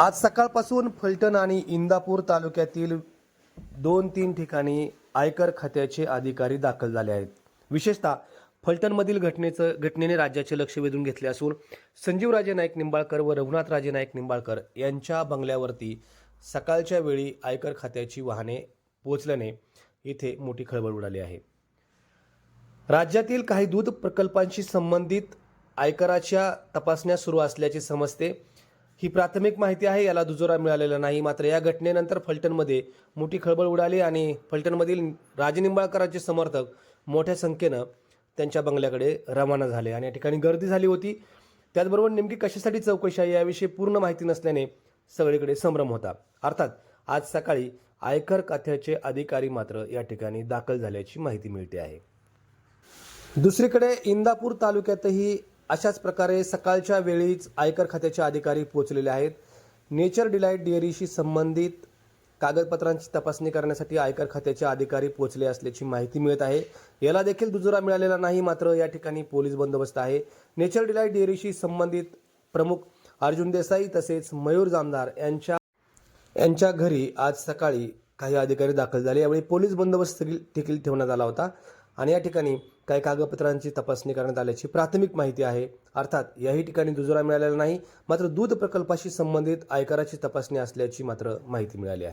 आज सकाळपासून फलटण आणि इंदापूर तालुक्यातील दोन तीन ठिकाणी आयकर खात्याचे अधिकारी दाखल झाले आहेत. विशेषतः फलटणमधील घटनेचं घटनेने राज्याचे लक्ष वेधून घेतले असून संजीवराजे नाईक निंबाळकर व रघुनाथराजे नाईक निंबाळकर यांच्या बंगल्यावरती सकाळच्या वेळी आयकर खात्याची वाहने पोहोचल्याने इथे मोठी खळबळ उडाली आहे. राज्यातील काही दूध प्रकल्पांशी संबंधित आयकराच्या तपासण्या सुरू असल्याचे समजते. ही प्राथमिक माहिती आहे याला दुजोरा मिळालेला नाही. मात्र या घटनेनंतर फलटणमध्ये मोठी खळबळ उडाली आणि फलटणमधील राजनिंबाळकरांचे समर्थक मोठ्या संख्येनं त्यांच्या बंगल्याकडे रवाना झाले आणि या ठिकाणी गर्दी झाली होती. त्याचबरोबर नेमकी कशासाठी चौकशी आहे याविषयी पूर्ण माहिती नसल्याने सगळीकडे संभ्रम होता. अर्थात आज सकाळी आयकर खात्याचे अधिकारी मात्र या ठिकाणी दाखल झाल्याची माहिती मिळते आहे. दुसरीकडे इंदापूर तालुक्यातही अशाच प्रकारे सकाळच्या वेळीच आयकर खात्याचे अधिकारी पोहोचलेले आहेत. नेचर डिलाईट डेअरीशी संबंधित कागदपत्रांची तपासणी करण्यासाठी आयकर खात्याचे अधिकारी पोहोचले असल्याची माहिती मिळत आहे. याला देखील दुजोरा मिळालेला नाही मात्र या ठिकाणी पोलीस बंदोबस्त आहे. नेचर डिलाईट डेअरीशी संबंधित प्रमुख अर्जुन देसाई तसेच मयूर जामदार यांच्या यांच्या घरी आज सकाळी काही अधिकारी दाखल झाले. यावेळी पोलीस बंदोबस्त देखील- देखील ठेवण्यात आला होता. आणि या ठिकाणी काही कागदपत्रांची तपासणी करण्यात आल्याची प्राथमिक माहिती आहे. अर्थात याही ठिकाणी दुजोरा मिळालेला नाही मात्र दूध प्रकल्पाशी संबंधित आयकराची तपासणी असल्याची मात्र माहिती मिळाली आहे.